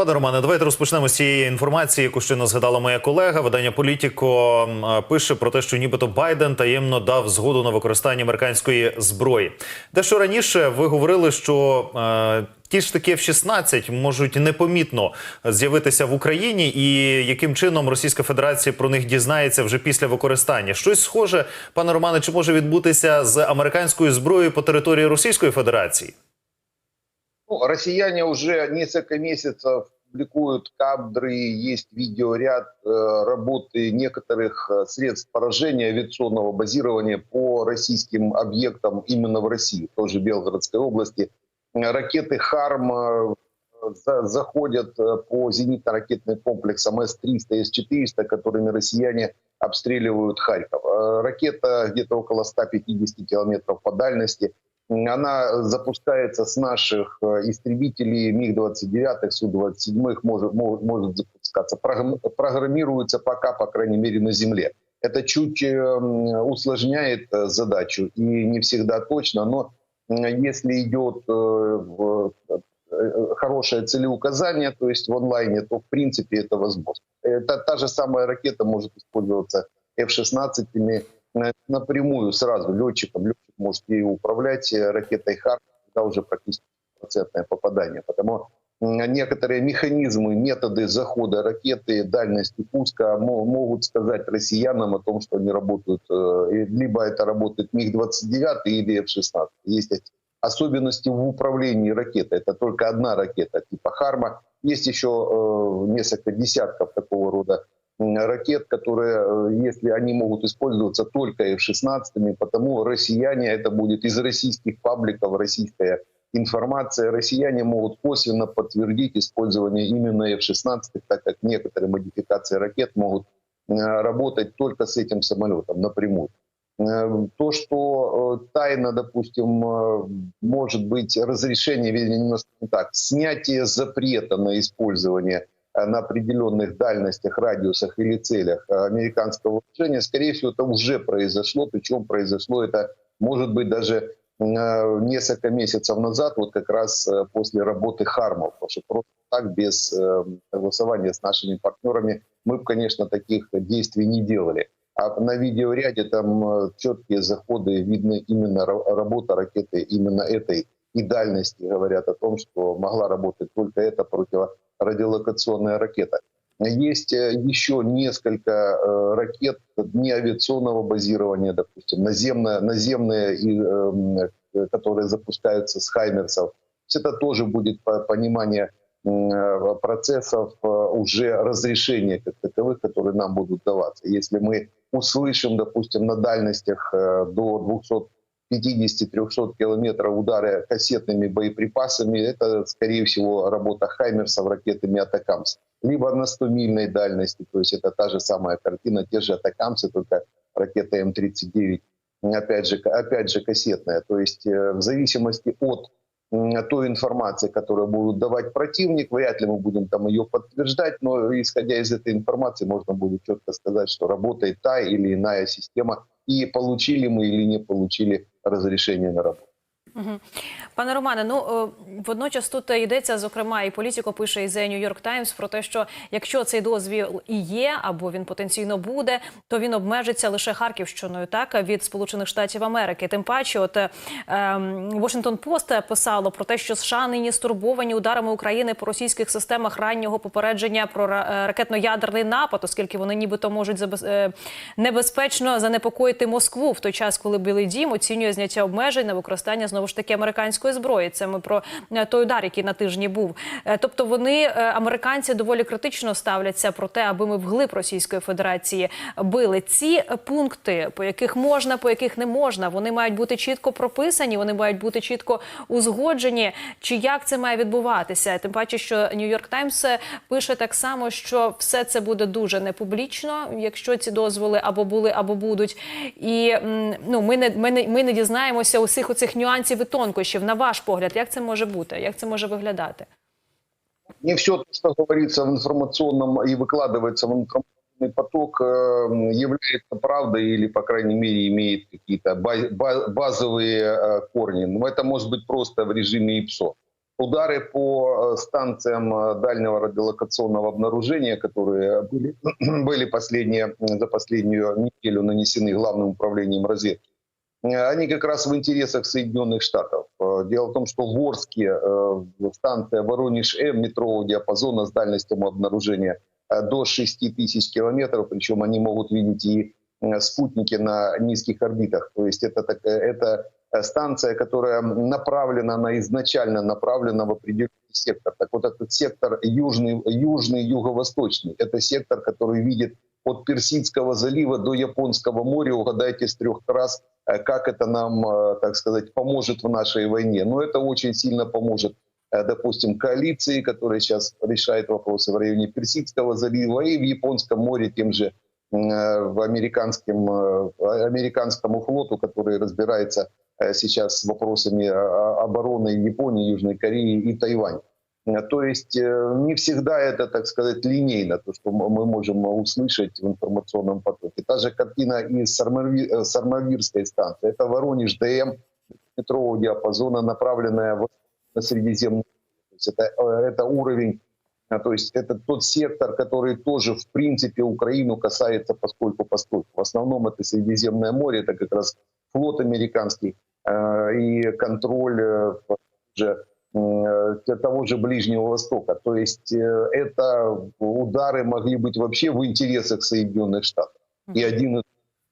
Пане Романе, давайте розпочнемо з цієї інформації, яку щойно згадала моя колега. Видання Політіко пише про те, що нібито Байден таємно дав згоду на використання американської зброї. Дещо раніше ви говорили, що е, ті ж таки F-16 можуть непомітно з'явитися в Україні, і яким чином Російська Федерація про них дізнається вже після використання. Щось схоже, пане Романе, чи може відбутися з американською зброєю по території Російської Федерації? Ну, россияне уже несколько месяцев публикуют кадры, есть видеоряд э, работы некоторых э, средств поражения авиационного базирования по российским объектам именно в России, тоже в Белгородской области. Ракеты «Харм» э, за- заходят э, по зенитно-ракетным комплексам С-300 и С-400, которыми россияне обстреливают Харьков. Ракета где-то около 150 километров по дальности. Она запускается с наших э, истребителей МиГ-29, Су-27, может, может, запускаться. Программ- Программируется пока, по крайней мере, на Земле. Это чуть э, м, усложняет э, задачу и не всегда точно, но если идет э, хорошее целеуказание, то есть в онлайне, то в принципе это возможно. Это та же самая ракета может использоваться F-16 э, напрямую сразу летчиком. Летчик может ею управлять э, ракетой «Харп», когда уже практически процентное попадание. Потому некоторые механизмы, методы захода ракеты, дальности пуска мо- могут сказать россиянам о том, что они работают, э, либо это работает МиГ-29 или F-16. Есть особенности в управлении ракетой. Это только одна ракета типа «Харма». Есть еще э, несколько десятков такого рода ракет, которые, э, если они могут использоваться только F-16, потому россияне, это будет из российских пабликов, российская информация, россияне могут косвенно подтвердить использование именно F-16, так как некоторые модификации ракет могут э, работать только с этим самолетом напрямую. Э, То, что тайна, допустим, может быть разрешение, вернее, немножко не так, снятие запрета на использование на определенных дальностях, радиусах или целях э, американского вооружения, скорее всего, это уже произошло, причем произошло это, может быть, даже э, несколько месяцев назад, вот как раз э, после работы Хармов, потому что просто так, без э, согласования с нашими партнерами, мы бы, конечно, таких действий не делали. А на видеоряде там э, четкие заходы, видно именно ра- работа ракеты именно этой и дальности говорят о том, что могла работать только эта радиолокационная ракета. Есть э, еще несколько э, ракет не авиационного базирования, допустим, наземные, наземные эм, э, которые запускаются с хаймерсов. Это тоже будет понимание процессов уже разрешения как таковых, которые нам будут даваться. Если мы услышим, допустим, на дальностях до 200 50-300 километров удары кассетными боеприпасами, это, скорее всего, работа «Хаймерсов» ракетами «Атакамс». Либо на 100-мильной дальности, то есть это та же самая картина, те же «Атакамсы», только ракета М-39, опять же, опять же кассетная. То есть э, в зависимости от той информации, которую будут давать противник, вряд ли мы будем там ее подтверждать, но исходя из этой информации можно будет четко сказать, что работает та или иная система, и получили мы или не получили разрешение на работу. Пане Романе, ну е, водночас тут йдеться, зокрема, і політико пише із The New York Times про те, що якщо цей дозвіл і є, або він потенційно буде, то він обмежиться лише Харківщиною, так від Сполучених Штатів Америки. Тим паче, от е, ем, Washington Post писало про те, що США нині стурбовані ударами України по російських системах раннього попередження про е, ракетно-ядерний напад, оскільки вони нібито можуть небезпечно занепокоїти Москву в той час, коли Білий Дім оцінює зняття обмежень на використання знову ж таки американської зброї. Це ми про е, той удар, який на тижні був. Е, Тобто вони е, американці доволі критично ставляться про те, аби ми вглиб Російської Федерації били ці пункти, по яких можна, по яких не можна. Вони мають бути чітко прописані, вони мають бути чітко узгоджені. Чи як це має відбуватися? Тим паче, що Нью-Йорк Таймс пише так само, що все це буде дуже непублічно, якщо ці дозволи або були, або будуть. І ну ми не ми не ми не дізнаємося усіх оцих нюансів і тонкощів. На ваш погляд, як це може бути? Як це може виглядати? Не все то, что говорится в информационном и выкладывается в информационный поток, э, является правдой или, по крайней мере, имеет какие-то ба- ба- базовые э, корни. Но это может быть просто в режиме ИПСО. Удары по э, станциям дальнего радиолокационного обнаружения, которые были, были последние, за последнюю неделю нанесены Главным управлением разведки, они как раз в интересах Соединенных Штатов. Э, Дело в том, что в Орске э, станция Воронеж-М метрового диапазона с дальностью обнаружения э, до 6 тысяч километров, причем они могут видеть и э, спутники на низких орбитах. То есть это, такая, это э, станция, которая направлена, она изначально направлена в определенный сектор. Так вот этот сектор южный, южный, юго-восточный, это сектор, который видит от Персидского залива до Японского моря, угадайте с трех э, как это нам, э, так сказать, поможет в нашей войне. Но это очень сильно поможет, э, допустим, коалиции, которая сейчас решает вопросы в районе Персидского залива и в Японском море тем же э, в американском, э, американскому флоту, который разбирается э, сейчас с вопросами э, обороны Японии, Южной Кореи и Тайваня. Э, То есть э, не всегда это, так сказать, линейно, то, что мы можем услышать в информационном потоке. Та же картина Сармави- э, Сармавирской станции. Это Воронеж ДМ метрового диапазона, направленная на Средиземное. То это, это уровень, а, то есть это тот сектор, который тоже, в принципе, Украину касается поскольку поскольку. В основном это Средиземное море, это как раз флот американский э, и контроль э, того же Ближнего Востока. То есть э, это удары могли быть вообще в интересах Соединенных Штатов. И один из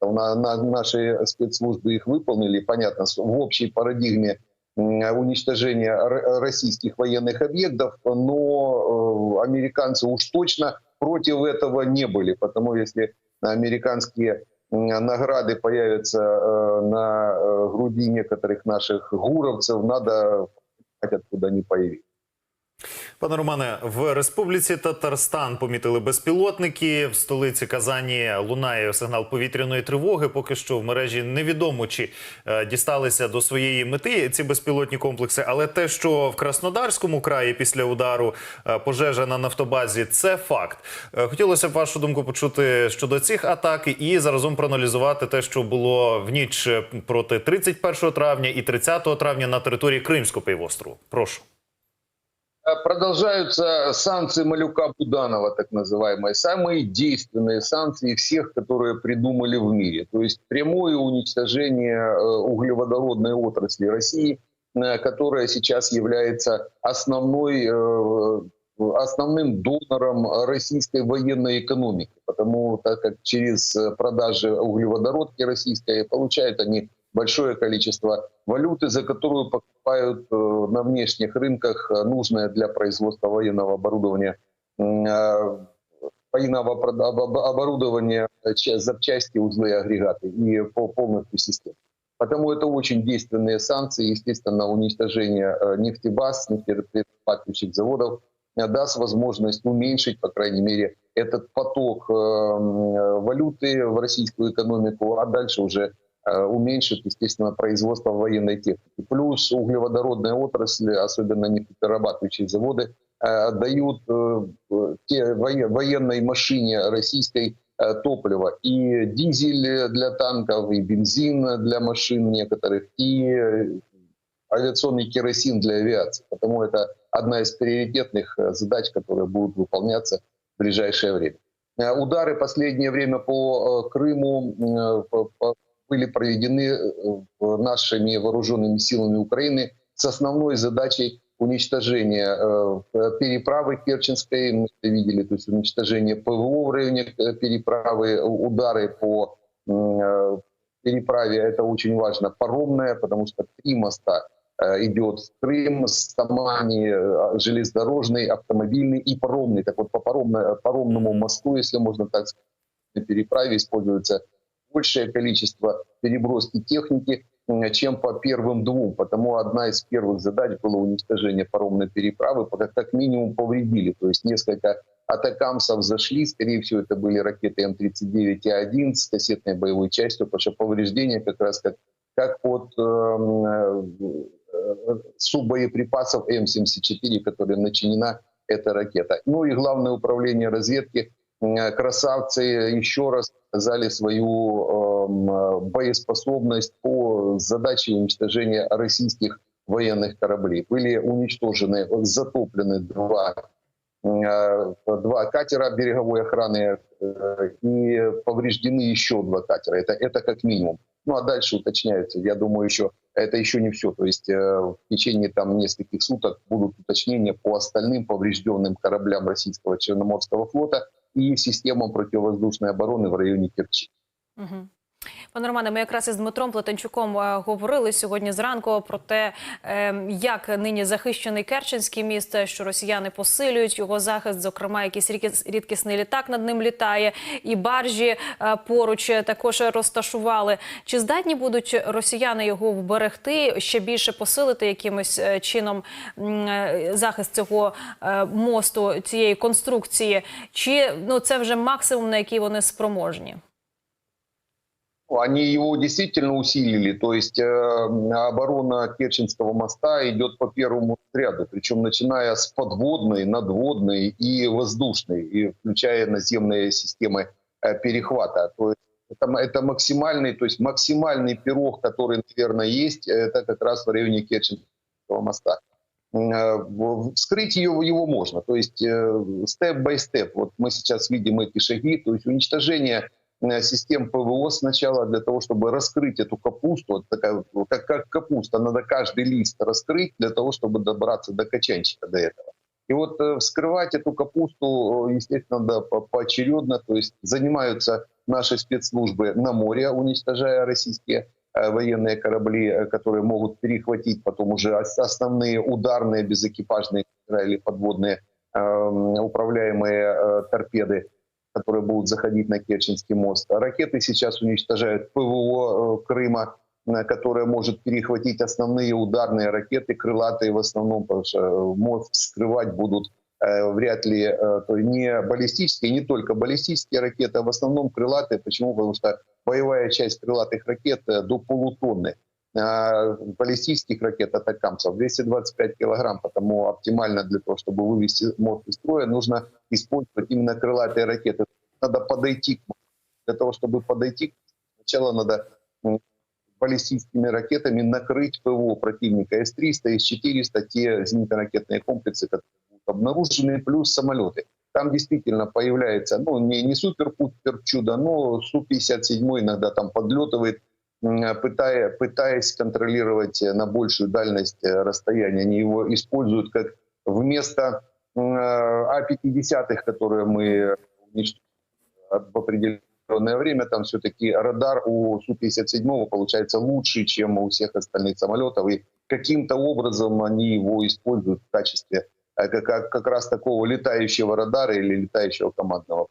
на, на- наши спецслужбы их выполнили, понятно, в общей парадигме уничтожения российских военных объектов, но э, американцы уж точно против этого не были, потому если американские награды появятся э, на э, груди некоторых наших гуровцев, надо откуда они появились. Пане Романе, в Республіці Татарстан помітили безпілотники. В столиці Казані лунає сигнал повітряної тривоги. Поки що в мережі невідомо, чи е, дісталися до своєї мети ці безпілотні комплекси. Але те, що в Краснодарському краї після удару е, пожежа на нафтобазі, це факт. Е, Хотілося б вашу думку почути щодо цих атак і заразом проаналізувати те, що було в ніч проти 31 травня і 30 травня на території Кримського півострову. Прошу. Э, Продолжаются санкции Малюка Буданова, так называемые, самые действенные санкции всех, которые придумали в мире. То есть прямое уничтожение э, углеводородной отрасли России, э, которая сейчас является основной, основным донором российской военной экономики. Потому так как через продажи углеводородки российской получают они большое количество валюты, за которую покупают э, на внешних рынках э, нужное для производства военного оборудования, э, военного оборудования, э, ча- запчасти, узлы, агрегаты и по полностью систем. Потому это очень действенные санкции, естественно, уничтожение нефтебаз, нефтеперерабатывающих заводов даст возможность уменьшить, по крайней мере, этот поток валюты в российскую экономику, а дальше уже уменьшит, естественно, производство военной техники. Плюс углеводородная отрасль, особенно нефтеперерабатывающие заводы, э, дают э, э, те воен- военной машине российской э, топливо. И дизель для танков, и бензин для машин некоторых, и э, авиационный керосин для авиации. Потому это одна из приоритетных э, задач, которые будут выполняться в ближайшее время. Э, Удары последнее время по э, Крыму э, по- были проведены э, нашими вооруженными силами Украины с основной задачей уничтожения э, переправы Керченской, мы это видели, то есть уничтожение ПВО в районе э, переправы, удары по э, переправе, это очень важно, паромная, потому что три моста э, идет в Крым, Стамани, э, железнодорожный, автомобильный и паромный. Так вот, по паромно- паромному мосту, если можно так сказать, переправе используется большее количество переброски техники, чем по первым двум. Потому одна из первых задач было уничтожение паромной переправы, как минимум повредили. То есть несколько атакамсов зашли, скорее всего, это были ракеты М-39И-1 с кассетной боевой частью, потому что повреждения как раз как, как от эм, э, э, суббоеприпасов М-74, которой начинена эта ракета. Ну и главное управление разведки красавцы еще раз показали свою эм, э, боеспособность по задаче уничтожения российских военных кораблей. Были уничтожены, затоплены два, э, два катера береговой охраны э, и повреждены еще два катера. Это, это как минимум. Ну а дальше уточняются. Я думаю, еще это еще не все. То есть э, в течение там нескольких суток будут уточнения по остальным поврежденным кораблям российского Черноморского флота и системам противовоздушной обороны в районе Керчи. Угу. Пане Романе, ми якраз із Дмитром Плетенчуком е, говорили сьогодні зранку про те, е, як нині захищений Керченський міст, що росіяни посилюють його захист. Зокрема, якийсь рідкіс- рідкісний літак над ним літає, і баржі е, поруч також розташували. Чи здатні будуть росіяни його вберегти, ще більше посилити якимось чином захист цього мосту, цієї конструкції? Чи ну це вже максимум, на який вони спроможні? Они его действительно усилили, то есть э, оборона Керченского моста идет по первому ряду, причем начиная с подводной, надводной и воздушной, и включая наземные системы э, перехвата. То есть это, это максимальный, то есть максимальный пирог, который, наверное, есть, это как раз в районе Керченского моста. Э, Вскрыть его, его можно, то есть степ-бай-степ. Вот мы сейчас видим эти шаги, то есть уничтожение э, систем ПВО сначала для того, чтобы раскрыть эту капусту, вот такая, как, как капуста, надо каждый лист раскрыть для того, чтобы добраться до качанчика до этого. И вот э, вскрывать эту капусту, э, естественно, по- поочередно, то есть занимаются наши спецслужбы на море, уничтожая российские э, военные корабли, э, которые могут перехватить потом уже ос- основные ударные безэкипажные или подводные эм, управляемые э, торпеды которые будут заходить на Керченский мост. Ракеты сейчас уничтожают ПВО э, Крыма, э, которая может перехватить основные ударные ракеты, крылатые в основном, потому что э, мост вскрывать будут вряд ли то не баллистические, не только баллистические ракеты, а в основном крылатые. Почему? Потому что боевая часть крылатых ракет до полутонны. А баллистических ракет атакамцев 225 килограмм, потому оптимально для того, чтобы вывести мост из строя, нужно использовать именно крылатые ракеты. Надо подойти к. Для того, чтобы подойти, сначала надо баллистическими ракетами накрыть ПВО противника С-300, С-400, те зенитно-ракетные комплексы, которые будут обнаружены, плюс самолеты. Там действительно появляется, ну, не, не супер-пупер чудо, но Су-57 иногда там подлетывает, пытая, пытаясь контролировать э, на большую дальность э, расстояния. Они его используют как вместо м, э, А-50, которые мы уничтожили в определенное время, там все-таки радар у Су-57 получается лучше, чем у всех остальных самолетов. И каким-то образом они его используют в качестве э, как, как, раз такого летающего радара или летающего командного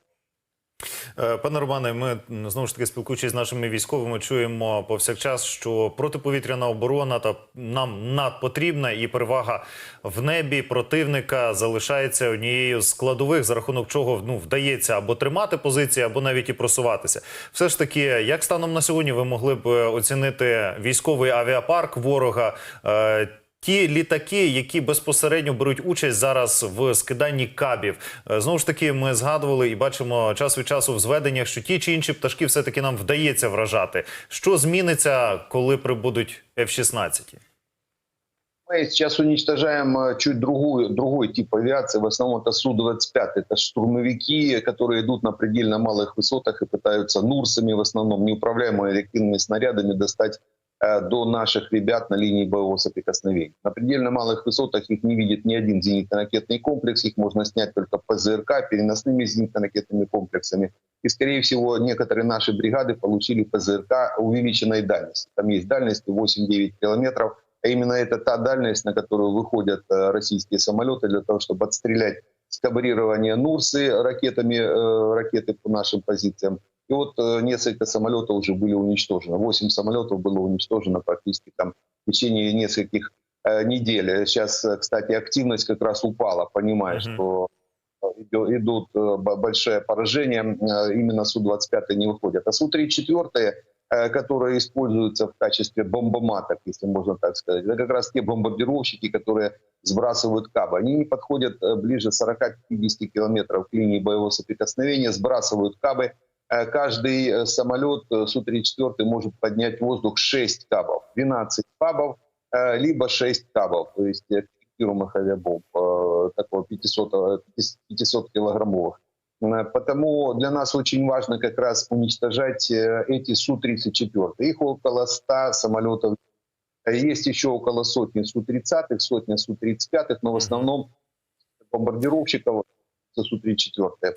Пане Романе, ми знову ж таки спілкуючись з нашими військовими, чуємо повсякчас, що протиповітряна оборона та нам надпотрібна і перевага в небі противника залишається однією з складових, за рахунок чого ну вдається або тримати позиції, або навіть і просуватися. Все ж таки, як станом на сьогодні ви могли б е, оцінити військовий авіапарк ворога? Е, Ті літаки, які безпосередньо беруть участь зараз в скиданні кабів, Е, знову ж таки, ми згадували і бачимо час від часу в зведеннях, що ті чи інші пташки все таки нам вдається вражати. Що зміниться, коли прибудуть F-16? Мы сейчас уничтожаем э, чуть другую, другой тип авиации. В основном это Су-25. Это штурмовики, которые идут на предельно малых высотах и пытаются Нурсами, в основном неуправляемыми реактивными снарядами, достать э, до наших ребят на линии боевого соприкосновения. На предельно малых высотах их не видит ни один зенитно-ракетный комплекс. Их можно снять только ПЗРК, переносными зенитно-ракетными комплексами. И, скорее всего, некоторые наши бригады получили ПЗРК увеличенной дальности. Там есть дальности 8-9 километров. А именно это та дальность, на которую выходят э, российские самолеты для того, чтобы отстрелять скабрирование Нурсы ракетами, э, ракеты по нашим позициям. И вот э, несколько самолетов уже были уничтожены. Восемь самолетов было уничтожено практически там в течение нескольких э, недель. Сейчас, э, кстати, активность как раз упала, понимая, Мгм. что идут б- большое поражение, э, именно Су-25 не выходят. А Су-34, э, которые используются в качестве бомбоматок, если можно так сказать, это как раз те бомбардировщики, которые сбрасывают кабы. Они не подходят ближе 40-50 километров к линии боевого соприкосновения, сбрасывают кабы. Э, Каждый э, самолет э, Су-34 может поднять в воздух 6 кабов, 12 кабов либо 6 кабов, то есть корректируемых авиабомб, такого 500, э, 500 килограммовых. Потому для нас очень важно как раз уничтожать эти Су-34. Их около 100 самолетов. Есть еще около сотни Су-30, сотня Су-35, но в основном бомбардировщиков Су-34.